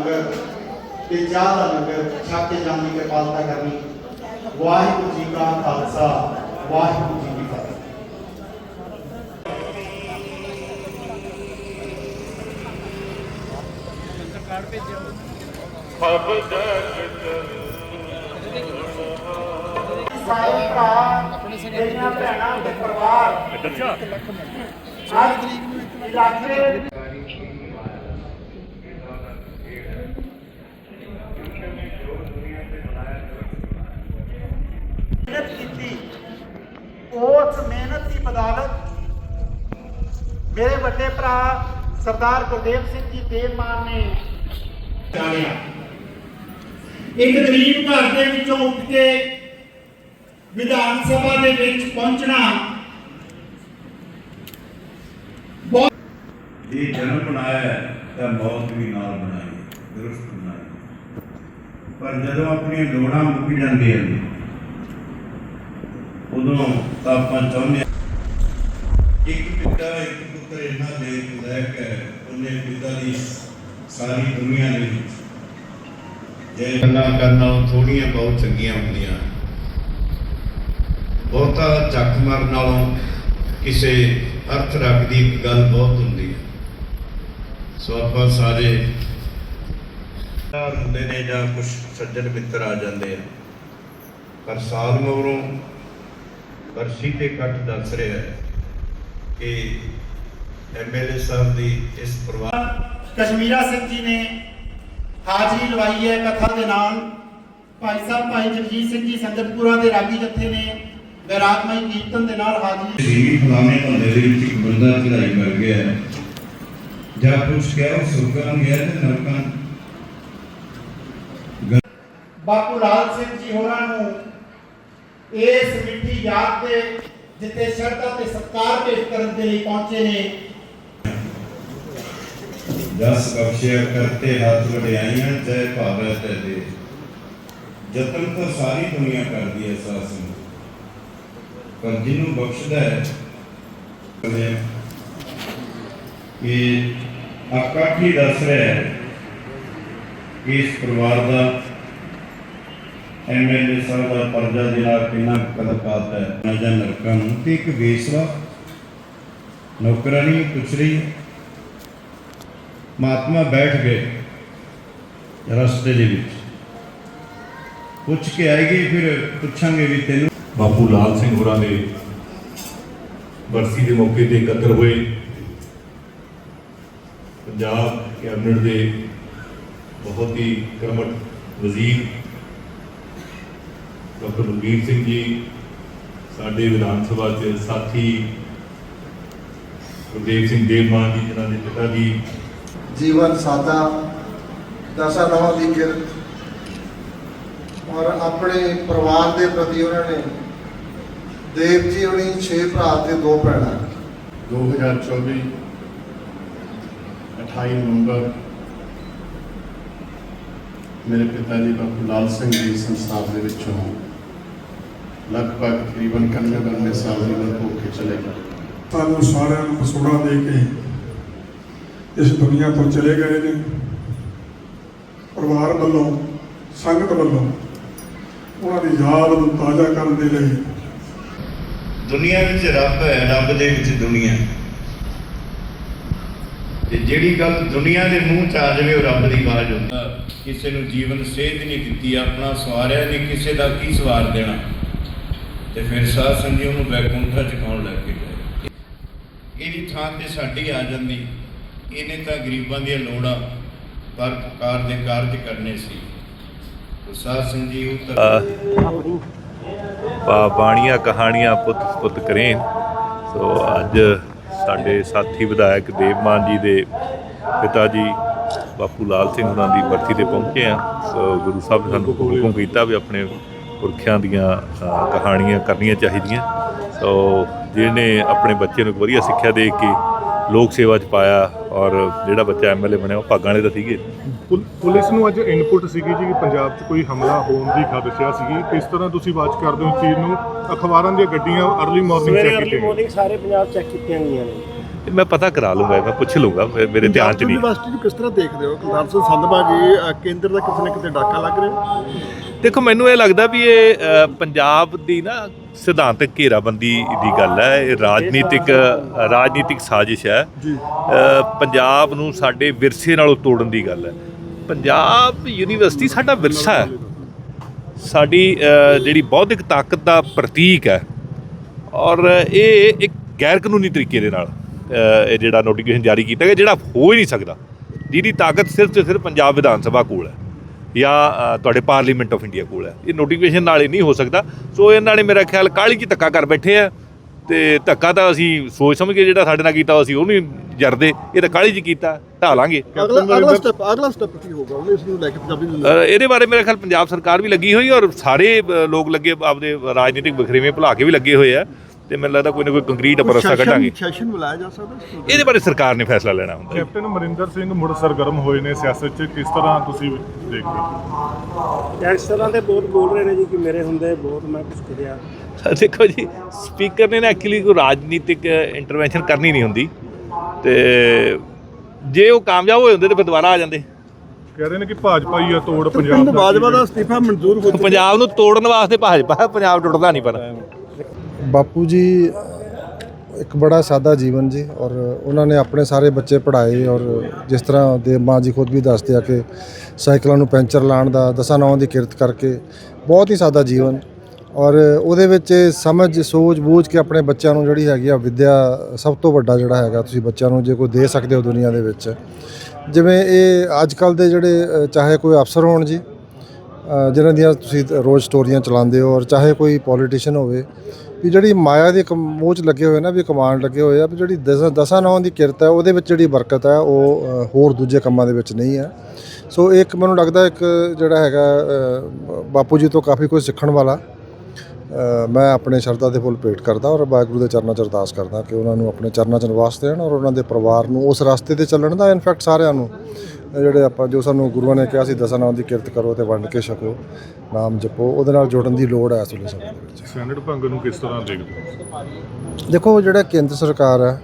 ਲੰਗਰ ਤੇ ਚਾਹ ਦਾ ਲੰਗਰ ਛਕ ਕੇ ਜਾਣ ਦੀ ਕਿਰਪਾਲਤਾ ਕਰਨੀ। ਵਾਹਿਗੁਰੂ ਜੀ ਕਾ ਖਾਲਸਾ ਵਾਹਿਗੁਰੂ ਜੀ ਕੀ ਫਤਿਹ। ਸਾਰੇ ਭਰਾ ਜਿਹੜੀਆਂ ਭੈਣਾਂ ਦੇ ਪਰਿਵਾਰ। ਅੱਜ ਇਲਾਕੇ ਮਿਹਨਤ ਕੀਤੀ ਉਸ ਮਿਹਨਤ ਦੀ ਬਦੌਲਤ ਮੇਰੇ ਵੱਡੇ ਭਰਾ ਸਰਦਾਰ ਗੁਰਦੇਵ ਸਿੰਘ ਜੀ ਦੇਵਮਾਨ ਨੇ ਜਾਣਿਆ। ਇੱਕ ਗਰੀਬ ਘਰ ਦੇ ਵਿੱਚੋਂ ਉੱਠ ਕੇ ਵਿਧਾਨ ਸਭਾ ਦੇ ਵਿੱਚ ਪਹੁੰਚਣਾ ਬਹੁਤ ਜਨਮ ਬਣਾਇਆ ਤਾਂ ਮੌਤ ਵੀ ਨਾਲ ਬਣਾਈ ਹੈ, ਬਣਾਈ ਪਰ ਜਦੋਂ ਆਪਣੀਆਂ ਲੋੜਾਂ ਮੁੱਕ ਜਾਂਦੀਆਂ ਨੇ ਉਦੋਂ ਆਪਾਂ ਚਾਹੁੰਦੇ ਇੱਕ ਪਿਤਾ, ਇੱਕ ਪੁੱਤਰ ਇਹਨਾਂ ਦੇ ਲੈ ਕੇ ਉਹਨੇ ਪਿਤਾ ਦੀ ਸਾਰੀ ਦੁਨੀਆ ਦੇ ਵਿੱਚ ਜੇ ਗੱਲਾਂ ਕਰਨਾ ਥੋੜੀਆਂ ਬਹੁਤ ਚੰਗੀਆਂ ਹੁੰਦੀਆਂ। ਬਹੁਤਾ ਚੱਕ ਮਾਰਨ ਨਾਲੋਂ ਕਿਸੇ ਅਰਥ ਰੱਖਦੀ ਗੱਲ ਬਹੁਤ ਹੁੰਦੀ ਹੈ। ਸੋ ਆਪਾਂ ਸਾਰੇ ਹੁੰਦੇ ਨੇ ਜਾਂ ਕੁਝ ਸੱਜਣ ਮਿੱਤਰ ਆ ਜਾਂਦੇ ਆ। ਪਰ ਸਾਲ ਮਗਰੋਂ ਬਰਸੀ ਤੇ ਕੱਟ ਦੱਸ ਰਿਹਾ ਹੈ ਕਿ ਐਮਐਲਏ ਸਾਹਿਬ ਦੀ ਇਸ ਪਰਿਵਾਰ ਕਸ਼ਮੀਰਾ ਸਿੰਘ ਜੀ ਨੇ ਹਾਜ਼ਰੀ ਲਵਾਈ ਹੈ ਕਥਾ ਦੇ ਨਾਲ। ਭਾਈ ਸਾਹਿਬ ਭਾਈ ਜਗਜੀਤ ਸਿੰਘ ਜੀ ਸੰਗਤਪੁਰਾ ਦੇ ਰਾਗੀ ਜੱਥੇ ਨੇ ਵਿਰਾਗਮਈ ਕੀਰਤਨ ਦੇ ਨਾਲ ਹਾਜ਼ਰੀ ਜੀ ਫਲਾਣੇ ਮਹੱਲੇ ਦੇ ਵਿੱਚ ਇੱਕ ਬੰਦਾ ਚੜਾਈ ਕਰ ਗਿਆ ਹੈ। ਜਾਂ ਕੁਛ ਕਹਿ ਉਹ ਸੁਰਗਾਂ ਗਿਆ ਤੇ ਨਰਕਾਂ ਬਾਪੂ ਲਾਲ ਸਿੰਘ ਜੀ ਹੋਰਾਂ ਨੂੰ ਇਸ ਮਿੱਠੀ ਯਾਦ ਦੇ ਜਿੱਤੇ ਸ਼ਰਧਾ ਤੇ ਸਤਿਕਾਰ ਪੇਸ਼ ਕਰਨ ਦੇ ਲਈ ਪਹੁੰਚੇ ਨੇ। ਜਸ ਬਖਸ਼ਿਆ ਕਰਤੇ ਹੱਥ ਵਡਿਆਈਆਂ, ਜੈ ਭਾਰਤ ਦੇ ਜਤਨ ਤਾਂ ਸਾਰੀ ਦੁਨੀਆ ਕਰਦੀ ਹੈ ਸਾਸ ਨੂੰ। ਪਰ ਜਿਹਨੂੰ ਬਖਸ਼ਦਾ ਹੈ ਕਿ ਆਕਾਠੀ ਦੱਸ ਰਿਹਾ ਹੈ ਕਿ ਇਸ ਪਰਿਵਾਰ ਦਾ ਐਮਐਲਏ ਸਾਹਿਬ ਦਾ ਪਰਜਾ ਜਿਹੜਾ ਕਿੰਨਾ ਕਦਕਾਤ ਹੈ ਨਾ ਜਾਂ ਨਰਕਾਂ ਨੂੰ। ਤੇ ਇੱਕ ਵੇਸਵਾ ਨੌਕਰਾਨੀ ਪੁੱਛ ਰਹੀ ਮਹਾਤਮਾ ਬੈਠ ਗਏ ਰਸਤੇ ਦੇ ਵਿੱਚ। ਪੁੱਛ ਕੇ ਆਏਗੀ ਫਿਰ ਪੁੱਛਾਂਗੇ ਵੀ ਤੈਨੂੰ। ਬਾਪੂ ਲਾਲ ਸਿੰਘ ਹੋਰਾਂ ਦੇ ਬਰਸੀ ਦੇ ਮੌਕੇ ਤੇ ਇਕੱਤਰ ਹੋਏ। ਪੰਜਾਬ ਕੈਬਨਿਟ ਦੇ ਬਹੁਤ ਹੀ ਕਰਮਟ ਵਜ਼ੀਰ ਡਾਕਟਰ ਬਲਬੀਰ ਸਿੰਘ ਜੀ ਸਾਡੇ ਵਿਧਾਨ ਸਭਾ ਚ ਸਾਥੀ ਗੁਰਦੇਵ ਸਿੰਘ ਦੇਵਮਾਨ ਜੀ ਜਿਨ੍ਹਾਂ ਦੇ ਪਿਤਾ ਜੀ। ਜੀਵਨ ਸਾਦਾ ਦਸਾਂ ਨਵਾਂ ਦੀ ਕਿਰਤ ਔਰ ਆਪਣੇ ਪਰਿਵਾਰ ਦੇ ਪ੍ਰਤੀ ਉਹਨਾਂ ਨੇ ਦੇਵ ਜੀ ਹੁਣੀ 6 ਭਰਾ ਤੇ ਦੋ ਭੈਣਾਂ। 2024 28 ਨਵੰਬਰ ਮੇਰੇ ਪਿਤਾ ਜੀ ਬਾਪੂ ਲਾਲ ਸਿੰਘ ਜੀ ਸੰਸਾਰ ਦੇ ਵਿੱਚੋਂ ਲਗਭਗ ਤਕਰੀਬਨ 91 92 ਸਾਲ ਦੀ ਉਮਰ ਹੋ ਕੇ ਚਲੇ ਗਏ। ਸਾਨੂੰ ਸਾਰਿਆਂ ਨੂੰ ਬਸੋੜਾ ਦੇ ਕੇ ਇਸ ਦੁਨੀਆ ਤੋਂ ਚਲੇ ਗਏ ਨੇ। ਪਰਿਵਾਰ ਵੱਲੋਂ ਸੰਗਤ ਵੱਲੋਂ ਉਹਨਾਂ ਦੀ ਯਾਦ ਨੂੰ ਤਾਜ਼ਾ ਕਰਨ ਦੇ ਲਈ ਦੁਨੀਆ ਵਿੱਚ ਰੱਬ ਹੈ ਰੱਬ ਦੇ ਵਿੱਚ ਦੁਨੀਆ। ਤੇ ਜਿਹੜੀ ਗੱਲ ਦੁਨੀਆ ਦੇ ਮੂੰਹ ਚ ਆ ਜਾਵੇ ਉਹ ਰੱਬ ਦੀ ਆਵਾਜ਼ ਹੁੰਦਾ ਕਿਸੇ ਨੂੰ ਜੀਵਨ ਸੇਧ ਨਹੀਂ ਦਿੱਤੀ ਆਪਣਾ ਸਵਾਰਿਆ ਨਹੀਂ ਕਿਸੇ ਦਾ ਕੀ ਸਵਾਰ ਦੇਣਾ। ਤੇ ਫਿਰ ਸਾਧ ਸੰਗੀ ਉਹਨੂੰ ਵੈਕੁੰਠਾ ਚਕਾਉਣ ਲੱਗ ਗਏ। ਇਹਦੀ ਥਾਂ ਤੇ ਸਾਡੀ ਆ ਜਾਂਦੀ। ਇਹਨੇ ਤਾਂ ਗਰੀਬਾਂ ਦੀਆਂ ਲੋੜਾਂ ਪਰ ਪੁਕਾਰ ਦੇ ਕਾਰਜ ਕਰਨੇ ਸੀ। ਤੇ ਸਾਧ ਸੰਗੀ ਉਹ ਤਾਂ ਪਾ ਬਾਣੀਆਂ ਕਹਾਣੀਆਂ ਪੁੱਤ ਪੁੱਤ ਕਰੇ। ਸੋ ਅੱਜ ਸਾਡੇ ਸਾਥੀ ਵਿਧਾਇਕ ਦੇਵਮਾਨ ਜੀ ਦੇ ਪਿਤਾ ਜੀ ਬਾਪੂ ਲਾਲ ਸਿੰਘ ਉਹਨਾਂ ਦੀ ਬਰਸੀ ਤੇ ਪਹੁੰਚੇ ਆ। ਸੋ ਗੁਰੂ ਸਾਹਿਬ ਨੇ ਸਾਨੂੰ ਹੁਕਮ ਕੀਤਾ ਵੀ ਆਪਣੇ ਪੁਰਖਿਆਂ ਦੀਆਂ ਕਹਾਣੀਆਂ ਕਰਨੀਆਂ ਚਾਹੀਦੀਆਂ। ਸੋ ਜਿਹਨੇ ਆਪਣੇ ਬੱਚੇ ਨੂੰ ਵਧੀਆ ਸਿੱਖਿਆ ਦੇ ਕੇ ਲੋਕ ਸੇਵਾ 'ਚ ਪਾਇਆ ਔਰ ਜਿਹੜਾ ਬੱਚਾ ਐਮਐਲਏ ਬਣਿਆ ਉਹ ਭਾਗਾਂ ਵਾਲੇ ਤਾਂ ਸੀਗੇ। ਪੁਲ- ਪੁਲਿਸ ਨੂੰ ਅੱਜ ਇਨਪੁਟ ਸੀਗੀ ਜੀ ਕਿ ਪੰਜਾਬ 'ਚ ਕੋਈ ਹਮਲਾ ਹੋਣ ਦੀ ਖਦਸ਼ਾ ਸੀਗੀ। ਕਿਸ ਤਰ੍ਹਾਂ ਤੁਸੀਂ ਵਾਚ ਕਰਦੇ ਹੋ ਇਸ ਚੀਜ਼ ਨੂੰ? ਅਖਬਾਰਾਂ ਦੀਆਂ ਗੱਡੀਆਂ ਅਰਲੀ ਮਾਰਨਿੰਗ ਸਵੇਰੇ ਚੈੱਕ ਅਰਲੀ ਕੀਤੀਆਂ ਮਾਰਨਿੰਗ ਸਾਰੇ ਪੰਜਾਬ ਚੈੱਕ ਕੀਤੀਆਂ ਗਈਆਂ ਨੇ। ਮੈਂ ਪਤਾ ਕਰਾ ਲੂੰਗਾ ਮੈਂ ਪੁੱਛ ਲੂੰਗਾ ਮੇ- ਮੇਰੇ ਧਿਆਨ 'ਚ ਨਹੀਂ ਯੂਨੀਵਰਸਿਟੀ ਨੂੰ ਕਿਸ ਤਰ੍ਹਾਂ ਦੇਖਦੇ ਹੋ? ਕੁਲਤਾਰ ਸਿੰਘ ਸੰਧਵਾ ਜੀ ਅ, ਕੇਂਦਰ ਦਾ ਕਿਸੇ ਨਾ ਕਿਤੇ ਡਾਕਾ ਲੱਗ ਰਿਹਾ? ਦੇਖੋ ਮੈਨੂੰ ਇਹ ਲੱਗਦਾ ਵੀ ਇਹ ਅ, ਪੰਜਾਬ ਦੀ ਨਾ ਸਿਧਾਂਤਕ ਘੇਰਾਬੰਦੀ ਦੀ ਗੱਲ ਹੈ। ਇਹ ਰਾਜਨੀਤਿਕ ਰਾਜਨੀਤਿਕ ਸਾਜ਼ਿਸ਼ ਹੈ। ਅ, ਪੰਜਾਬ ਨੂੰ ਸਾਡੇ ਵਿਰਸੇ ਨਾਲੋਂ ਤੋੜਨ ਦੀ ਗੱਲ ਹੈ। ਪੰਜਾਬ ਯੂਨੀਵਰਸਿਟੀ ਸਾਡਾ ਵਿਰਸਾ ਹੈ। ਸਾਡੀ ਅ, ਜਿਹੜੀ ਬੌਧਿਕ ਤਾਕਤ ਦਾ ਪ੍ਰਤੀਕ ਹੈ। ਔਰ ਇਹ ਇੱਕ ਗੈਰ ਕਾਨੂੰਨੀ ਤਰੀਕੇ ਦੇ ਨਾਲ ਅ, ਇਹ ਜਿਹੜਾ ਨੋਟੀਫਿਕੇਸ਼ਨ ਜਾਰੀ ਕੀਤਾ ਗਿਆ ਜਿਹੜਾ ਹੋ ਹੀ ਨਹੀਂ ਸਕਦਾ। ਜਿਹਦੀ ਤਾਕਤ ਸਿਰਫ ਤੇ ਸਿਰਫ ਪੰਜਾਬ ਵਿਧਾਨ ਸਭਾ ਕੋਲ ਹੈ। ਜਾਂ ਤੁਹਾਡੇ ਪਾਰਲੀਮੈਂਟ ਆਫ ਇੰਡੀਆ ਕੋਲ ਹੈ। ਇਹ ਨੋਟੀਫਿਕੇਸ਼ਨ ਨਾਲ ਹੀ ਨਹੀਂ ਹੋ ਸਕਦਾ। ਸੋ ਇਹਨਾਂ ਨੇ ਮੇਰਾ ਖਿਆਲ ਕਾਹਲੀ 'ਚ ਧੱਕਾ ਕਰ ਬੈਠੇ ਆ। ਤੇ ਧੱਕਾ ਤਾਂ ਅਸੀਂ ਸੋਚ ਸਮਝ ਕੇ ਜਿਹੜਾ ਸਾਡੇ ਨਾਲ ਕੀਤਾ ਅਸੀਂ ਉਹ ਨਹੀਂ ਜਰਦੇ। ਇਹ ਤਾਂ ਕਾਹਲੀ 'ਚ ਕੀਤਾ। ਢਾਹ ਲਾਂਗੇ। ਅਗਲਾ ਅਗਲਾ ਸਟੈਪ ਅਗਲਾ ਸਟੈਪ ਕੀ ਹੋਗਾ ਉਹਨੇ ਇਸ ਨੂੰ ਲੈ ਕੇ ਪੰਜਾਬੀ ਇਹਦੇ ਬਾਰੇ ਮੇਰੇ ਖਿਆਲ ਪੰਜਾਬ ਸਰਕਾਰ ਵੀ ਲੱਗੀ ਹੋਈ ਔਰ ਸਾਰੇ ਲੋਕ ਲੱਗੇ ਆਪਦੇ ਰਾਜਨੀਤਿਕ ਵਖਰੇਵੇਂ ਭੁਲਾ ਕੇ ਵੀ ਲੱਗੇ ਹੋਏ ਆ। ਤੇ ਮੈਨੂੰ ਲੱਗਦਾ ਕੋਈ ਨਾ ਕੋਈ ਕੰਕਰੀਟ ਅਪਰਸਾ ਕੱਢਾਂਗੇ। ਸੈਸ਼ਨ ਬੁਲਾਇਆ ਜਾ ਸਕਦਾ? ਇਹਦੇ ਬਾਰੇ ਸਰਕਾਰ ਨੇ ਫੈਸਲਾ ਲੈਣਾ ਹੁੰਦਾ। ਕੈਪਟਨ ਅਮਰਿੰਦਰ ਸਿੰਘ ਮੁੜ ਸਰਗਰਮ ਹੋਏ ਨੇ ਸਿਆਸਤ 'ਚ। ਕਿਸ ਤਰ੍ਹਾਂ ਤੁਸੀਂ ਦੇਖਦੇ ਹੋ? ਗੈਂਗਸਟਰਾਂ ਤੇ ਬਹੁਤ ਬੋਲ ਰਹੇ ਨੇ ਜੀ ਕਿ ਮੇਰੇ ਹੁੰਦੇ ਬਹੁਤ ਮੈਂ ਕੁਝ ਕਰਿਆ ਦੇਖੋ ਜੀ ਸਪੀਕਰ ਨੇ ਨਾ ਐਕਚੁਅਲੀ ਕੋਈ ਰਾਜਨੀਤਿਕ ਇੰਟਰਵੈਂਸ਼ਨ ਕਰਨੀ ਨਹੀਂ ਹੁੰਦੀ। ਤੇ ਜੇ ਉਹ ਕਾਮਯਾਬ ਹੋਏ ਹੁੰਦੇ ਤੇ ਫਿਰ ਦੁਬਾਰਾ ਆ ਜਾਂਦੇ। ਕਹਿ ਰਹੇ ਨੇ ਕਿ ਭਾਜਪਾ ਹੀ ਆ ਤੋੜ ਪੰਜਾਬ ਪਿੰਡ ਬਾਜਵਾ ਦਾ ਅਸਤੀਫਾ ਮਨਜ਼ੂਰ ਹੋ ਚੁੱਕਾ ਪੰਜਾਬ ਨੂੰ ਤੋੜਨ ਵਾਸਤੇ ਭਾਜਪਾ ਪੰਜਾਬ ਟੁੱਟਦਾ ਨਹੀਂ ਪਰ। ਬਾਪੂ ਜੀ, ਇੱਕ ਬੜਾ ਸਾਦਾ ਜੀਵਨ ਜੀ ਔਰ ਉਹਨਾਂ ਨੇ ਆਪਣੇ ਸਾਰੇ ਬੱਚੇ ਪੜ੍ਹਾਏ ਔਰ ਜਿਸ ਤਰ੍ਹਾਂ ਦੇ ਮਾਂ ਜੀ ਖੁਦ ਵੀ ਦੱਸਦੇ ਆ ਕਿ ਸਾਈਕਲਾਂ ਨੂੰ ਪੈਂਚਰ ਲਾਉਣ ਦਾ, ਦਸਾਂ ਨੌਂ ਦੀ ਕਿਰਤ ਕਰਕੇ ਬਹੁਤ ਹੀ ਸਾਦਾ ਜੀਵਨ ਔਰ ਉਹਦੇ ਵਿੱਚ ਸਮਝ, ਸੋਚ, ਬੂਝ ਕੇ ਆਪਣੇ ਬੱਚਿਆਂ ਨੂੰ ਜਿਹੜੀ ਹੈਗੀ ਆ ਵਿੱਦਿਆ ਸਭ ਤੋਂ ਵੱਡਾ ਜਿਹੜਾ ਹੈਗਾ ਤੁਸੀਂ ਬੱਚਿਆਂ ਨੂੰ ਜੇ ਕੋਈ ਦੇ ਸਕਦੇ ਹੋ ਦੁਨੀਆ ਦੇ ਵਿੱਚ। ਜਿਵੇਂ ਇਹ ਅੱਜ ਕੱਲ ਦੇ ਜਿਹੜੇ ਚਾਹੇ ਕੋਈ ਅਫਸਰ ਹੋਣ ਜੀ ਜਿਨ੍ਹਾਂ ਦੀਆਂ ਤੁਸੀਂ ਰੋਜ਼ ਸਟੋਰੀਆਂ ਚਲਾਉਂਦੇ ਹੋ ਔਰ ਚਾਹੇ ਕੋਈ ਪੋਲੀਟੀਸ਼ੀਅਨ ਹੋਵੇ, ਵੀ ਜਿਹੜੀ ਮਾਇਆ ਦੇ ਕਮ- ਮੋਹ 'ਚ ਲੱਗੇ ਹੋਏ ਨਾ, ਵੀ ਕਮਾਂਡ ਲੱਗੇ ਹੋਏ ਆ, ਵੀ ਜਿਹੜੀ ਦਸਾਂ ਦਸਾਂ ਨੌਂ ਦੀ ਕਿਰਤ ਹੈ ਉਹਦੇ ਵਿੱਚ ਜਿਹੜੀ ਬਰਕਤ ਹੈ ਉਹ ਹੋਰ ਦੂਜੇ ਕੰਮਾਂ ਦੇ ਵਿੱਚ ਨਹੀਂ ਹੈ ਸੋ ਇੱਕ ਮੈਨੂੰ ਲੱਗਦਾ ਇੱਕ ਜਿਹੜਾ ਹੈਗਾ ਬਾਪੂ ਜੀ ਤੋਂ ਕਾਫੀ ਕੁਝ ਸਿੱਖਣ ਵਾਲਾ ਮੈਂ ਆਪਣੇ ਸ਼ਰਧਾ ਦੇ ਫੁੱਲ ਭੇਟ ਕਰਦਾ ਔਰ ਵਾਹਿਗੁਰੂ ਦੇ ਚਰਨਾਂ 'ਚ ਅਰਦਾਸ ਕਰਦਾ ਕਿ ਉਹਨਾਂ ਨੂੰ ਆਪਣੇ ਚਰਨਾਂ 'ਚ ਨਿਵਾਸ ਦੇਣ ਔਰ ਉਹਨਾਂ ਦੇ ਪਰਿਵਾਰ ਨੂੰ ਉਸ ਰਸਤੇ ਤੇ ਚੱਲਣ ਦਾ ਇਨਫੈਕਟ ਸਾਰਿਆਂ ਨੂੰ ਜਿਹੜੇ ਆਪਾਂ ਜੋ ਸਾਨੂੰ ਗੁਰੂਆਂ ਨੇ ਕਿਹਾ ਸੀ ਦਸਾਂ ਨਾਮ ਦੀ ਕਿਰਤ ਕਰੋ ਤੇ ਵੰਡ ਕੇ ਛਕੋ ਨਾਮ ਜਪੋ ਉਹਦੇ ਨਾਲ ਜੁੜਨ ਦੀ ਲੋੜ ਹੈ ਇਸ ਵੇਲੇ ਸਮੇਂ ਦੇ ਵਿੱਚ। ਸੈਨੇਟ ਭੰਗ ਨੂੰ ਕਿਸ ਤਰ੍ਹਾਂ ਦੇਖਦੇ ਹੋ? ਦੇਖੋ ਜਿਹੜਾ ਕੇਂਦਰ ਸਰਕਾਰ ਹੈ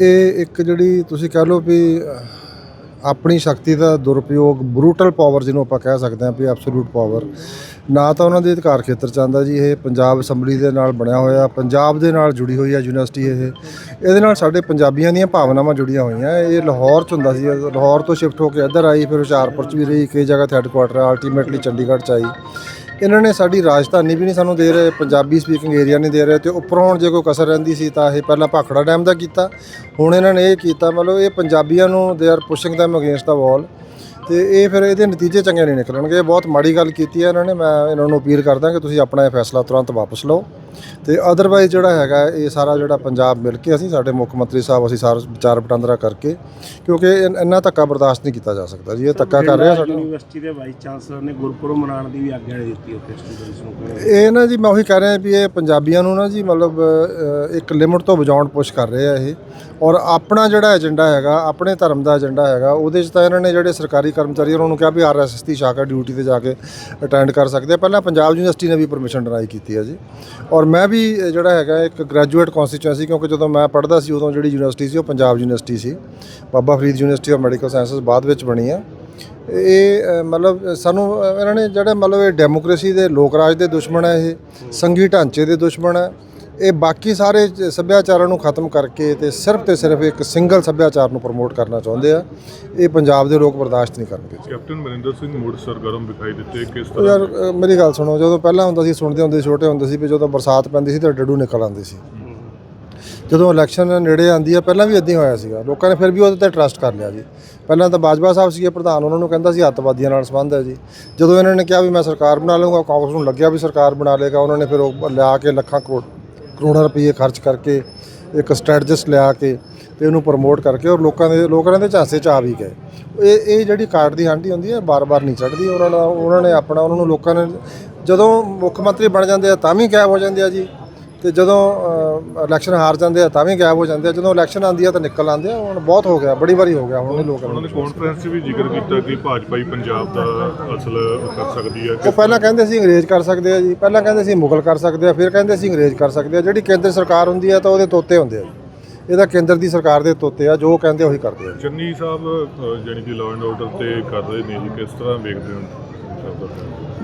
ਇਹ ਇੱਕ ਜਿਹੜੀ ਤੁਸੀਂ ਕਹਿ ਲਓ ਵੀ ਆਪਣੀ ਸ਼ਕਤੀ ਦਾ ਦੁਰਉਪਯੋਗ ਬਰੂਟਲ ਪਾਵਰ ਜਿਹਨੂੰ ਆਪਾਂ ਕਹਿ ਸਕਦੇ ਹਾਂ ਵੀ ਐਬਸੋਲੂਟ ਪਾਵਰ ਨਾ ਤਾਂ ਉਹਨਾਂ ਦੇ ਅਧਿਕਾਰ ਖੇਤਰ ਚ ਆਉਂਦਾ ਜੀ, ਇਹ ਪੰਜਾਬ ਅਸੈਂਬਲੀ ਦੇ ਨਾਲ ਬਣਿਆ ਹੋਇਆ, ਪੰਜਾਬ ਦੇ ਨਾਲ ਜੁੜੀ ਹੋਈ ਹੈ ਯੂਨੀਵਰਸਿਟੀ ਇਹ। ਇਹਦੇ ਨਾਲ ਸਾਡੇ ਪੰਜਾਬੀਆਂ ਦੀਆਂ ਭਾਵਨਾਵਾਂ ਜੁੜੀਆਂ ਹੋਈਆਂ। ਇਹ ਲਾਹੌਰ ਚ ਹੁੰਦਾ ਸੀ, ਲਾਹੌਰ ਤੋਂ ਸ਼ਿਫਟ ਹੋ ਕੇ ਇੱਧਰ ਆਈ, ਫਿਰ ਹੁਸ਼ਿਆਰਪੁਰ ਚ ਵੀ ਰਹੀ, ਕਈ ਜਗ੍ਹਾ ਤੇ ਹੈੱਡਕੁਆਟਰ ਹੈ ਅਲਟੀਮੇਟਲੀ ਚੰਡੀਗੜ੍ਹ ਚ ਆਈ। ਇਹਨਾਂ ਨੇ ਸਾਡੀ ਰਾਜਧਾਨੀ ਵੀ ਨਹੀਂ ਸਾਨੂੰ ਦੇ ਰਹੇ, ਪੰਜਾਬੀ ਸਪੀਕਿੰਗ ਏਰੀਆ ਨਹੀਂ ਦੇ ਰਹੇ, ਤੇ ਉੱਪਰੋਂ ਹੁਣ ਜੇ ਕੋਈ ਕਸਰ ਰਹਿੰਦੀ ਸੀ ਤਾਂ ਇਹ ਪਹਿਲਾਂ ਭਾਖੜਾ ਡੈਮ ਦਾ ਕੀਤਾ। ਹੁਣ ਇਹਨਾਂ ਨੇ ਇਹ ਕੀਤਾ, ਮਤਲਬ ਇਹ ਪੰਜਾਬੀਆਂ ਨੂੰ they are pushing them against the wall ਤੇ ਇਹ ਫਿਰ ਇਹਦੇ ਨਤੀਜੇ ਚੰਗੇ ਨਹੀਂ ਨਿਕਲਣਗੇ। ਇਹ ਬਹੁਤ ਮਾੜੀ ਗੱਲ ਕੀਤੀ ਹੈ ਇਹਨਾਂ ਨੇ। ਮੈਂ ਇਹਨਾਂ ਨੂੰ ਅਪੀਲ ਕਰਦਾ ਕਿ ਤੁਸੀਂ ਆਪਣਾ ਇਹ ਫੈਸਲਾ ਤੁਰੰਤ ਵਾਪਸ ਲਓ। ਤੇ ਅਦਰਵਾਈਜ਼ ਜਿਹੜਾ ਹੈਗਾ ਇਹ ਸਾਰਾ ਜਿਹੜਾ ਪੰਜਾਬ ਮਿਲ ਕੇ ਅਸੀਂ ਸਾਡੇ ਮੁੱਖ ਮੰਤਰੀ ਸਾਹਿਬ ਅਸੀਂ ਸਾਰਾ ਵਿਚਾਰ ਵਟਾਂਦਰਾ ਕਰਕੇ ਕਿਉਂਕਿ ਇਨ- ਇੰਨਾ ਧੱਕਾ ਬਰਦਾਸ਼ਤ ਨਹੀਂ ਕੀਤਾ ਜਾ ਸਕਦਾ ਜੀ ਇਹ ਧੱਕਾ ਕਰ ਰਿਹਾ ਸਾਡਾ ਯੂਨੀਵਰਸਿਟੀ ਦੇ ਵਾਈਸ ਚਾਂਸਲਰ ਨੇ ਗੁਰਪੁਰਬ ਮਨਾਉਣ ਦੀ ਵੀ ਆਗਿਆ ਦੇ ਦਿੱਤੀ ਉੱਥੇ ਸਟੂਡੈਂਟਸ ਨੂੰ ਇਹ ਨਾ ਜੀ ਮੈਂ ਉਹੀ ਕਹਿ ਰਿਹਾ ਵੀ ਇਹ ਪੰਜਾਬੀਆਂ ਨੂੰ ਨਾ ਜੀ ਮਤਲਬ ਅ, ਇੱਕ ਲਿਮਟ ਤੋਂ ਵਜਾਉਣ ਪੁਸ਼ ਕਰ ਰਹੇ ਆ ਇਹ। ਔਰ ਆਪਣਾ ਜਿਹੜਾ ਏਜੰਡਾ ਹੈਗਾ ਆਪਣੇ ਧਰਮ ਦਾ ਏਜੰਡਾ ਹੈਗਾ ਉਹਦੇ 'ਚ ਤਾਂ ਇਹਨਾਂ ਨੇ ਜਿਹੜੇ ਸਰਕਾਰੀ ਕਰਮਚਾਰੀ ਉਹਨਾਂ ਨੂੰ ਕਿਹਾ ਵੀ ਆਰਐਸਐਸ ਦੀ ਸ਼ਾਖਾ ਡਿਊਟੀ ਤੇ ਜਾ ਕੇ ਅਟੈਂਡ ਕਰ ਸਕਦੇ ਆ। ਪਹਿਲਾਂ ਪੰਜਾਬ ਯੂਨੀਵਰਸਿਟੀ ਨੇ ਵੀ ਪਰਮਿਸ਼ਨ ਡਿਨਾਈ ਕੀਤੀ ਹੈ ਜੀ। ਔਰ ਮੈਂ ਵੀ ਜਿਹੜਾ ਹੈਗਾ, ਇੱਕ ਗ੍ਰੈਜੂਏਟ ਕਨਸਟੀਚੁਐਂਸੀ ਕਿਉਂਕਿ ਜਦੋਂ ਮੈਂ ਪੜ੍ਹਦਾ ਸੀ, ਉਦੋਂ ਜਿਹੜੀ ਯੂਨੀਵਰਸਿਟੀ ਸੀ, ਉਹ Punjab university C. Baba Farid university of medical sciences ਬਾਅਦ ਵਿੱਚ ਬਣੀ ਆ। ਇਹ ਮਤਲਬ ਸਾਨੂੰ ਇਹਨਾਂ ਨੇ ਜਿਹੜੇ ਮਤਲਬ ਇਹ ਡੈਮੋਕ੍ਰੇਸੀ ਦੇ ਲੋਕ ਰਾਜ ਦੇ ਦੁਸ਼ਮਣ ਹੈ ਇਹ, ਸੰਘੀ ਢਾਂਚੇ ਦੇ ਦੁਸ਼ਮਣ ਹੈ ਇਹ ਬਾਕੀ ਸਾਰੇ ਸੱਭਿਆਚਾਰਾਂ ਨੂੰ ਖਤਮ ਕਰਕੇ ਤੇ ਸਿਰਫ ਤੇ ਸਿਰਫ ਇੱਕ ਸਿੰਗਲ ਸੱਭਿਆਚਾਰ ਨੂੰ ਪ੍ਰਮੋਟ ਕਰਨਾ ਚਾਹੁੰਦੇ ਆ ਇਹ ਪੰਜਾਬ ਦੇ ਲੋਕ ਬਰਦਾਸ਼ਤ ਨਹੀਂ ਕਰਨਗੇ। ਕੈਪਟਨ ਅਮਰਿੰਦਰ ਸਿੰਘ ਮੁੜ ਸਰਗਰਮ ਵਿਖਾਈ ਦਿੱਤੇ ਕਿਸ ਤਰ੍ਹਾਂ? ਯਾਰ ਮੇਰੀ ਗੱਲ ਸੁਣੋ ਜਦੋਂ ਪਹਿਲਾਂ ਹੁੰਦਾ ਸੀ ਸੁਣਦੇ ਹੁੰਦੇ ਛੋਟੇ ਹੁੰਦੇ ਸੀ ਵੀ ਜਦੋਂ ਬਰਸਾਤ ਪੈਂਦੀ ਸੀ ਤਾਂ ਡੱਡੂ ਨਿਕਲ ਆਉਂਦੇ ਸੀ। ਜਦੋਂ ਇਲੈਕਸ਼ਨ ਨੇੜੇ ਆਂਦੀ ਆ ਪਹਿਲਾਂ ਵੀ ਇਦਾਂ ਹੀ ਹੋਇਆ ਸੀਗਾ। ਲੋਕਾਂ ਨੇ ਫਿਰ ਵੀ ਉਹਦੇ ਤੇ ਟਰਸਟ ਕਰ ਲਿਆ ਜੀ। ਪਹਿਲਾਂ ਤਾਂ ਬਾਜਵਾ ਸਾਹਿਬ ਸੀਗੇ ਪ੍ਰਧਾਨ ਉਹਨਾਂ ਨੂੰ ਕਹਿੰਦਾ ਸੀ ਅੱਤਵਾਦੀਆਂ ਨਾਲ ਸੰਬੰਧ ਹੈ ਜੀ। ਜਦੋਂ ਇਹਨਾਂ ਨੇ ਕਿਹਾ ਵੀ ਮੈਂ ਸਰਕਾਰ ਬਣਾ ਲਵਾਂਗਾ ਕਾਂਗਰਸ ਨੂੰ ਲੱਗਿਆ ਵੀ ਸਰਕਾਰ ਬਣਾ ਲੇਗਾ ਉਹਨਾਂ ਨੇ ਫਿਰ ਉਹ ਲਿਆ ਕੇ ਲੱਖਾਂ ਕਰੋੜ ਕਰੋੜਾਂ ਰੁਪਏ ਖਰਚ ਕਰਕੇ ਇੱਕ ਸਟ੍ਰੈਟਜਿਸਟ ਲਿਆ ਕੇ ਤੇ ਉਹਨੂੰ ਪ੍ਰਮੋਟ ਕਰਕੇ ਔਰ ਲੋਕਾਂ ਦੇ ਲੋਕਾਂ ਦੇ ਝਾਂਸੇ ਚ ਆ ਵੀ ਗਏ। ਇਹ ਇਹ ਜਿਹੜੀ ਕਾਰਡ ਦੀ ਹਾਂਡੀ ਹੁੰਦੀ ਹੈ, ਬਾਰ-ਬਾਰ ਨਹੀਂ ਚੜ੍ਹਦੀ। ਉਹਨਾਂ ਨਾਲ, ਉਹਨਾਂ ਨੇ ਆਪਣਾ, ਉਹਨਾਂ ਨੂੰ ਲੋਕਾਂ ਨੇ ਜਦੋਂ ਮੁੱਖ ਮੰਤਰੀ ਬਣ ਜਾਂਦੇ ਆ ਤਾਂ ਵੀ ਗਾਇਬ ਹੋ ਜਾਂਦੇ ਆ ਜੀ। ਤੇ ਜਦੋਂ ਇਲੈਕਸ਼ਨ ਹਾਰ ਜਾਂਦੇ ਆ ਤਾਂ ਵੀ ਗਾਇਬ ਹੋ ਜਾਂਦੇ ਆ। ਜਦੋਂ ਇਲੈਕਸ਼ਨ ਆਉਂਦੀ ਆ ਤਾਂ ਨਿਕਲ ਆਉਂਦੇ ਆ। ਹੁਣ ਬਹੁਤ ਹੋ ਗਿਆ ਬੜੀ ਵਾਰੀ ਹੋ ਗਿਆ ਹੁਣ ਇਹ ਲੋਕਾਂ ਉਹਨਾਂ ਨੂੰ ਨੇ ਕਾਨਫਰੰਸ 'ਚ ਵੀ ਜ਼ਿਕਰ ਕੀਤਾ ਕਿ ਭਾਜਪਾ ਹੀ ਪੰਜਾਬ ਦਾ ਅਸਲ ਕਰ ਸਕਦੀ ਹੈ। ਉਹ ਪਹਿਲਾਂ ਕਹਿੰਦੇ ਸੀ ਅੰਗਰੇਜ਼ ਕਰ ਸਕਦੇ ਆ ਜੀ ਪਹਿਲਾਂ ਕਹਿੰਦੇ ਸੀ ਮੁਗਲ ਕਰ ਸਕਦੇ ਆ ਫਿਰ ਕਹਿੰਦੇ ਸੀ ਅੰਗਰੇਜ਼ ਕਰ ਸਕਦੇ ਆ। ਜਿਹੜੀ ਕੇਂਦਰ ਸਰਕਾਰ ਹੁੰਦੀ ਆ ਤਾਂ ਉਹਦੇ ਤੋਤੇ ਹੁੰਦੇ ਆ ਇਹਦਾ ਕੇਂਦਰ ਦੀ ਸਰਕਾਰ ਦੇ ਤੋਤੇ ਆ ਜੋ ਕਹਿੰਦੇ ਉਹੀ ਕਰਦੇ ਆ। ਚੰਨੀ ਸਾਹਿਬ ਜਾਣੀ ਕਿ ਲਾਅ ਐਂਡ ਆਰਡਰ ਤੇ ਕਰ ਰਹੇ ਨੇ ਜੀ ਕਿਸ ਤਰ੍ਹਾਂ ਵੇਖਦੇ ਹੋ?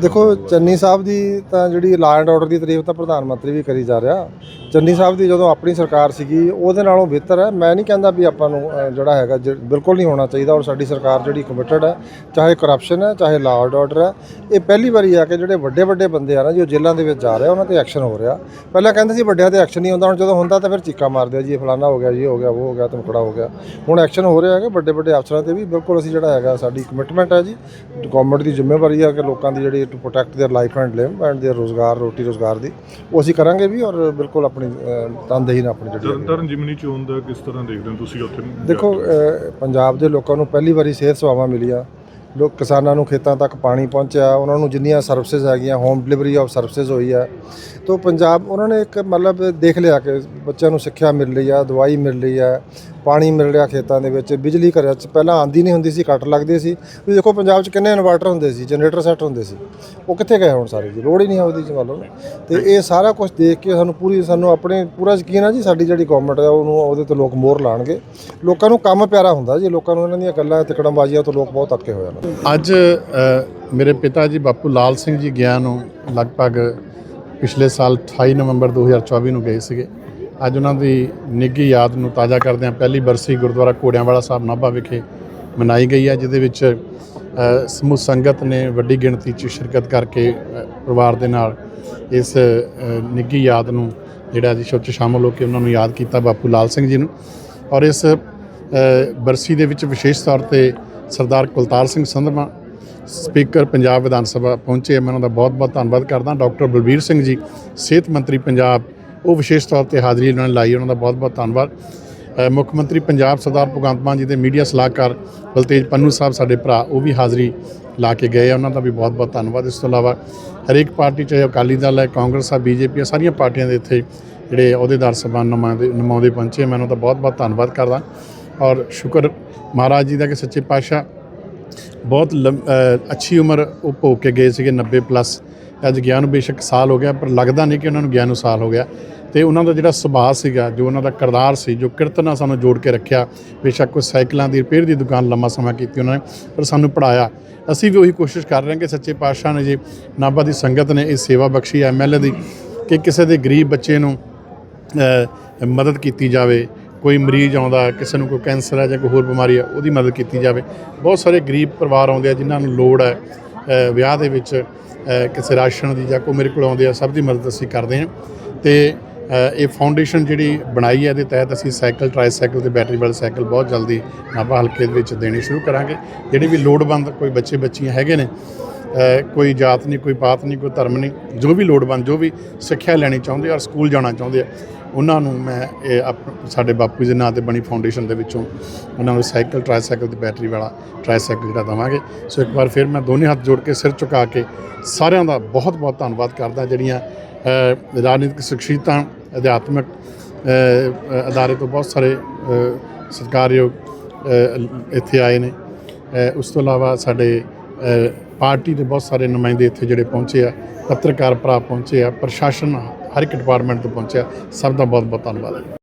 ਦੇਖੋ ਚੰਨੀ ਸਾਹਿਬ ਦੀ ਤਾਂ ਜਿਹੜੀ ਲਾ ਐਂਡ ਆਰਡਰ ਦੀ ਤਾਰੀਫ ਤਾਂ ਪ੍ਰਧਾਨ ਮੰਤਰੀ ਵੀ ਕਰੀ ਜਾ ਰਿਹਾ। ਚੰਨੀ ਸਾਹਿਬ ਦੀ ਜਦੋਂ ਆਪਣੀ ਸਰਕਾਰ ਸੀਗੀ ਉਹਦੇ ਨਾਲੋਂ ਬਿਹਤਰ ਹੈ ਮੈਂ ਨਹੀਂ ਕਹਿੰਦਾ ਵੀ ਆਪਾਂ ਨੂੰ ਅ, ਜਿਹੜਾ ਹੈਗਾ ਜ- ਬਿਲਕੁਲ ਨਹੀਂ ਹੋਣਾ ਚਾਹੀਦਾ ਔਰ ਸਾਡੀ ਸਰਕਾਰ ਜਿਹੜੀ ਕਮਿਟਡ ਹੈ ਚਾਹੇ ਕਰਪਸ਼ਨ ਹੈ ਚਾਹੇ ਲਾਅ ਐਂਡ ਆਰਡਰ ਹੈ ਇਹ ਪਹਿਲੀ ਵਾਰੀ ਆ ਕਿ ਜਿਹੜੇ ਵੱਡੇ ਵੱਡੇ ਬੰਦੇ ਆ ਨਾ ਜੋ ਜੇਲ੍ਹਾਂ ਦੇ ਵਿੱਚ ਜਾ ਰਹੇ ਆ ਉਹਨਾਂ ਤੇ ਐਕਸ਼ਨ ਹੋ ਰਿਹਾ ਪਹਿਲਾਂ ਕਹਿੰਦੇ ਸੀ ਵੱਡਿਆਂ ਤੇ ਐਕਸ਼ਨ ਨਹੀਂ ਹੁੰਦਾ ਹੁਣ ਜਦੋਂ ਹੁੰਦਾ ਤਾਂ ਫਿਰ ਚੀਕਾ ਮਾਰਦੇ ਆ ਜੀ ਇਹ ਫਲਾਨਾ ਹੋ ਗਿਆ ਜੀ ਇਹ ਹੋ ਗਿਆ ਉਹ ਹੋ ਗਿਆ ਧਮਕੜਾ ਹੋ ਗਿਆ ਹੁਣ ਐਕਸ਼ਨ ਹੋ ਰਿਹਾ ਹੈਗਾ ਵੱਡੇ ਵੱਡੇ ਅਫਸਰਾਂ ਤੇ ਵੀ ਬਿਲਕੁਲ ਅਸੀਂ ਜਿਹੜਾ ਹੈਗਾ ਸਾਡੀ ਕਮਿਟਮੈਂਟ ਹੈ ਜੀ ਗਵਰਨਮੈਂਟ ਦੀ ਜ਼ਿੰਮੇਵਾਰੀ ਹੈ ਕਿ ਲੋਕਾਂ ਦੀ ਜਿਹੜੀ to protect their life and limb and their ਰੋਜ਼ਗਾਰ ਰੋਟੀ ਰੋਜ਼ਗਾਰ ਦੀ ਉਹ ਅਸੀਂ ਕਰਾਂਗੇ ਵੀ ਔਰ ਬਿਲਕੁਲ ਆਪਣੀ ਅ, ਤਨਦੇਹੀ ਨਾਲ ਆਪਣੀ ਜਿਹੜੀ ਤਰਨ ਤਾਰਨ ਜਿਮਨੀ ਚੋਣ ਦਾ ਕਿਸ ਤਰ੍ਹਾਂ ਦੇਖਦੇ ਹੋ ਤੁਸੀਂ ਉੱਥੇ? ਦੇਖੋ ਪੰਜਾਬ ਦੇ ਲੋਕਾਂ ਨੂੰ ਪਹਿਲੀ ਵਾਰੀ ਸਿਹਤ ਸੇਵਾਵਾਂ ਮਿਲੀਆਂ। ਲੋਕ ਕਿਸਾਨਾਂ ਨੂੰ ਖੇਤਾਂ ਤੱਕ ਪਾਣੀ ਪਹੁੰਚਿਆ। ਉਹਨਾਂ ਨੂੰ ਜਿੰਨੀਆਂ ਸਰਵਿਸਿਜ਼ ਹੈਗੀਆਂ ਹੋਮ ਡਿਲੀਵਰੀ ਆਫ ਸਰਵਿਸਿਜ਼ ਹੋਈ ਹੈ ਤੋਂ ਪੰਜਾਬ ਉਹਨਾਂ ਨੇ ਇੱਕ ਮਤਲਬ ਦੇਖ ਲਿਆ ਕਿ ਬੱਚਿਆਂ ਨੂੰ ਸਿੱਖਿਆ ਮਿਲ ਰਹੀ ਆ ਦਵਾਈ ਮਿਲ ਰਹੀ ਹੈ ਪਾਣੀ ਮਿਲ ਰਿਹਾ ਖੇਤਾਂ ਦੇ ਵਿੱਚ, ਬਿਜਲੀ ਘਰਾਂ 'ਚ ਪਹਿਲਾਂ ਆਂਦੀ ਨਹੀਂ ਹੁੰਦੀ ਸੀ, ਕੱਟ ਲੱਗਦੇ ਸੀ। ਵੀ ਦੇਖੋ ਪੰਜਾਬ 'ਚ ਕਿੰਨੇ ਇਨਵਰਟਰ ਹੁੰਦੇ ਸੀ, ਜਨਰੇਟਰ ਸੈੱਟ ਹੁੰਦੇ ਸੀ। ਉਹ ਕਿੱਥੇ ਗਏ ਹੁਣ ਸਾਰੇ ਜੀ? ਲੋੜ ਹੀ ਨਹੀਂ ਹੈ ਉਹਦੀ ਜੀ ਮੰਨ ਤੇ ਇਹ ਸਾਰਾ ਕੁਝ ਦੇਖ ਕੇ ਸਾਨੂੰ ਪੂਰੀ, ਸਾਨੂੰ ਆਪਣੇ ਪੂਰਾ ਯਕੀਨ ਆ ਜੀ, ਸਾਡੀ ਜਿਹੜੀ ਗਵਰਨਮੈਂਟ ਆ, ਉਹਨੂੰ ਉਹਦੇ ਤੇ ਲੋਕ ਮੋਹਰ ਲਾਣਗੇ। ਲੋਕਾਂ ਨੂੰ ਕੰਮ ਪਿਆਰਾ ਹੁੰਦਾ ਜੀ, ਲੋਕਾਂ ਨੂੰ ਇਹਨਾਂ ਦੀਆਂ ਗੱਲਾਂ, ਤਿਕੜਮਬਾਜ਼ੀਆਂ ਤੋਂ ਲੋਕ ਬਹੁਤ ਅੱਕੇ ਹੋਏ ਹਨ ਅੱਜ ਮੇਰੇ ਪਿਤਾ ਜੀ ਬਾਪੂ ਲਾਲ ਸਿੰਘ ਜੀ ਗਿਆ ਨੂੰ ਲਗਭਗ ਪਿਛਲੇ ਸਾਲ 28 ਨਵੰਬਰ 2024 ਨੂੰ ਗਏ ਸੀਗੇ। ਅੱਜ ਉਹਨਾਂ ਦੀ ਨਿੱਘੀ ਯਾਦ ਨੂੰ ਤਾਜ਼ਾ ਕਰਦਿਆਂ ਪਹਿਲੀ ਬਰਸੀ ਗੁਰਦੁਆਰਾ ਘੋੜਿਆਂਵਾਲਾ ਸਾਹਿਬ ਨਾਭਾ ਵਿਖੇ ਮਨਾਈ ਗਈ ਹੈ, ਜਿਹਦੇ ਵਿੱਚ ਸਮੂਹ ਸੰਗਤ ਨੇ ਵੱਡੀ ਗਿਣਤੀ 'ਚ ਸ਼ਿਰਕਤ ਕਰਕੇ ਪਰਿਵਾਰ ਦੇ ਨਾਲ ਇਸ ਨਿੱਘੀ ਯਾਦ ਨੂੰ ਜਿਹੜਾ ਜੀ ਸ਼ੁਭ ਸ਼ਾਮਲ ਹੋ ਕੇ ਉਹਨਾਂ ਨੂੰ ਯਾਦ ਕੀਤਾ ਬਾਪੂ ਲਾਲ ਸਿੰਘ ਜੀ ਨੂੰ। ਔਰ ਇਸ ਬਰਸੀ ਦੇ ਵਿੱਚ ਵਿਸ਼ੇਸ਼ ਤੌਰ ਤੇ ਸਰਦਾਰ ਕੁਲਤਾਰ ਸਿੰਘ ਸੰਧਮਾ, ਸਪੀਕਰ ਪੰਜਾਬ ਵਿਧਾਨ ਸਭਾ ਪਹੁੰਚੇ। ਮੈਂ ਉਹਨਾਂ ਦਾ ਬਹੁਤ-ਬਹੁਤ ਧੰਨਵਾਦ ਕਰਦਾ। ਡਾਕਟਰ ਬਲਬੀਰ ਸਿੰਘ ਜੀ, ਸਿਹਤ ਮੰਤਰੀ ਪੰਜਾਬ ਉਹ ਵਿਸ਼ੇਸ਼ ਤੌਰ ਤੇ ਹਾਜ਼ਰੀ ਉਹਨਾਂ ਨੇ ਲਾਈ ਉਹਨਾਂ ਦਾ ਬਹੁਤ-ਬਹੁਤ ਧੰਨਵਾਦ। ਮੁੱਖ ਮੰਤਰੀ ਪੰਜਾਬ ਸਰਦਾਰ ਭਗਵੰਤ ਮਾਨ ਜੀ ਦੇ ਮੀਡੀਆ ਸਲਾਹਕਾਰ ਬਲਤੇਜ ਪੰਨੂ ਸਾਹਿਬ ਸਾਡੇ ਭਰਾ ਉਹ ਵੀ ਹਾਜ਼ਰੀ ਲਾ ਕੇ ਗਏ ਆ, ਉਹਨਾਂ ਦਾ ਵੀ ਬਹੁਤ-ਬਹੁਤ ਧੰਨਵਾਦ। ਇਸ ਤੋਂ ਇਲਾਵਾ ਹਰੇਕ ਪਾਰਟੀ ਚਾਹੇ ਅਕਾਲੀ ਦਲ ਹੈ ਕਾਂਗਰਸ ਹੈ ਬੀਜੇਪੀ ਹੈ ਸਾਰੀਆਂ ਪਾਰਟੀਆਂ ਦੇ ਇੱਥੇ ਜਿਹੜੇ ਅਹੁਦੇਦਾਰ ਸਭਾ ਨੁਮਾਇੰਦੇ ਨੁਮਾਉਂਦੇ ਪਹੁੰਚੇ ਮੈਂ ਉਹਨਾਂ ਦਾ ਬਹੁਤ-ਬਹੁਤ ਧੰਨਵਾਦ ਕਰਦਾ। ਔਰ ਸ਼ੁਕਰ ਮਹਾਰਾਜ ਜੀ ਦਾ ਕਿ ਸੱਚੇ ਪਾਤਸ਼ਾਹ ਬਹੁਤ ਲੰਮ- ਅੱਛੀ ਉਮਰ ਉਹ ਭੋਗ ਕੇ ਗਏ ਸੀਗੇ 90 ਪਲੱਸ ਅੱਜ ਗਿਆ ਨੂੰ ਬੇਸ਼ੱਕ ਸਾਲ ਹੋ ਗਿਆ, ਪਰ ਲੱਗਦਾ ਨਹੀਂ ਕਿ ਉਹਨਾਂ ਨੂੰ ਗਿਆ ਨੂੰ ਸਾਲ ਹੋ ਗਿਆ। ਤੇ ਉਹਨਾਂ ਦਾ ਜਿਹੜਾ ਸੁਭਾਅ ਸੀਗਾ, ਜੋ ਉਹਨਾਂ ਦਾ ਕਿਰਦਾਰ ਸੀ, ਜੋ ਕਿਰਤ ਨਾਲ ਸਾਨੂੰ ਜੋੜ ਕੇ ਰੱਖਿਆ, ਬੇਸ਼ੱਕ ਕੋਈ ਸਾਈਕਲਾਂ ਦੀ ਰਿਪੇਅਰ ਦੀ ਦੁਕਾਨ ਲੰਮਾ ਸਮਾਂ ਕੀਤੀ ਉਹਨਾਂ ਨੇ, ਪਰ ਸਾਨੂੰ ਪੜਾਇਆ ਅਸੀਂ ਵੀ ਉਹੀ ਕੋਸ਼ਿਸ਼ ਕਰ ਰਹੇ ਹਾਂ ਕਿ ਸੱਚੇ ਪਾਤਸ਼ਾਹ ਨੇ ਜੀ, ਨਾਭਾ ਦੀ ਸੰਗਤ ਨੇ ਇਹ ਸੇਵਾ ਬਖਸ਼ੀ ਐਮਐਲਏ ਦੀ, ਕਿ ਕਿਸੇ ਦੇ ਗਰੀਬ ਬੱਚੇ ਨੂੰ ਮਦਦ ਕੀਤੀ ਜਾਵੇ। ਕੋਈ ਮਰੀਜ਼ ਆਉਂਦਾ, ਕਿਸੇ ਨੂੰ ਕੋਈ ਕੈਂਸਰ ਹੈ ਜਾਂ ਕੋਈ ਹੋਰ ਬਿਮਾਰੀ ਹੈ, ਉਹਦੀ ਮਦਦ ਕੀਤੀ ਜਾਵੇ। ਬਹੁਤ ਸਾਰੇ ਗਰੀਬ ਪਰਿਵਾਰ ਆਉਂਦੇ ਆ, ਜਿਨ੍ਹਾਂ ਨੂੰ ਲੋੜ ਹੈ ਵਿਆਹ ਦੇ ਵਿੱਚ ਕਿਸੇ ਰਾਸ਼ਨ ਦੀ ਜਾਂ ਕੋਈ ਮੇਰੇ ਕੋਲ ਆਉਂਦੇ ਆ, ਸਭ ਦੀ ਮਦਦ ਅਸੀਂ ਕਰਦੇ ਹਾਂ। ਤੇ ਇਹ ਫਾਊਂਡੇਸ਼ਨ ਜਿਹੜੀ ਬਣਾਈ ਹੈ, ਇਹਦੇ ਤਹਿਤ ਅਸੀਂ ਸਾਈਕਲ ਟ੍ਰਾਈਸਾਈਕਲ ਤੇ ਬੈਟਰੀ ਵਾਲੇ ਸਾਈਕਲ ਬਹੁਤ ਜਲਦੀ ਨਾਭਾ ਹਲਕੇ ਦੇ ਵਿੱਚ ਦੇਣੇ ਸ਼ੁਰੂ ਕਰਾਂਗੇ। ਜਿਹੜੇ ਵੀ ਲੋੜਵੰਦ ਕੋਈ ਬੱਚੇ, ਬੱਚੀਆਂ ਹੈਗੇ ਨੇ ਕੋਈ ਜਾਤ ਨਹੀਂ, ਕੋਈ ਪਾਤ ਨਹੀਂ, ਕੋਈ ਧਰਮ ਨਹੀਂ, ਜੋ ਵੀ ਲੋੜਵੰਦ, ਜੋ ਵੀ ਸਿੱਖਿਆ ਲੈਣੀ ਚਾਹੁੰਦੇ ਔਰ ਸਕੂਲ ਜਾਣਾ ਚਾਹੁੰਦੇ ਆ ਉਹਨਾਂ ਨੂੰ ਮੈਂ ਇਹ ਆਪ- ਸਾਡੇ ਬਾਪੂ ਜੀ ਦੇ ਨਾਂ ਤੇ ਬਣੀ ਫਾਊਂਡੇਸ਼ਨ ਦੇ ਵਿੱਚੋਂ ਉਹਨਾਂ ਨੂੰ ਸਾਈਕਲ ਟ੍ਰਾਈਸਾਈਕਲ ਤੇ ਬੈਟਰੀ ਵਾਲਾ ਟ੍ਰਾਈਸਾਈਕਲ ਜਿਹੜਾ ਦਵਾਂਗੇ। ਸੋ ਇੱਕ ਵਾਰ ਫਿਰ ਮੈਂ ਦੋਨੇ ਹੱਥ ਜੋੜ ਕੇ ਸਿਰ ਝੁਕਾ ਕੇ ਸਾਰਿਆਂ ਦਾ ਬਹੁਤ ਬਹੁਤ ਧੰਨਵਾਦ ਕਰਦਾ ਜਿਹੜੀਆਂ ਰਾਜਨੀਤਿਕ ਸ਼ਖਸੀਅਤਾਂ ਅਧਿਆਤਮਿਕ ਅਦਾਰੇ ਤੋਂ ਬਹੁਤ ਸਾਰੇ ਅ, ਸਤਿਕਾਰਯੋਗ ਇੱਥੇ ਆਏ ਨੇ। ਉਸ ਤੋਂ ਇਲਾਵਾ ਸਾਡੇ ਪਾਰਟੀ ਦੇ ਬਹੁਤ ਸਾਰੇ ਨੁਮਾਇੰਦੇ ਇੱਥੇ ਜਿਹੜੇ ਪਹੁੰਚੇ ਆ ਪੱਤਰਕਾਰ ਭਰਾ ਪਹੁੰਚੇ ਆ ਪ੍ਰਸ਼ਾਸਨ ਹਰ ਇੱਕ ਡਿਪਾਰਟਮੈਂਟ ਤੋਂ ਪਹੁੰਚਿਆ। ਸਭ ਦਾ ਬਹੁਤ ਬਹੁਤ ਧੰਨਵਾਦ। ਹੈ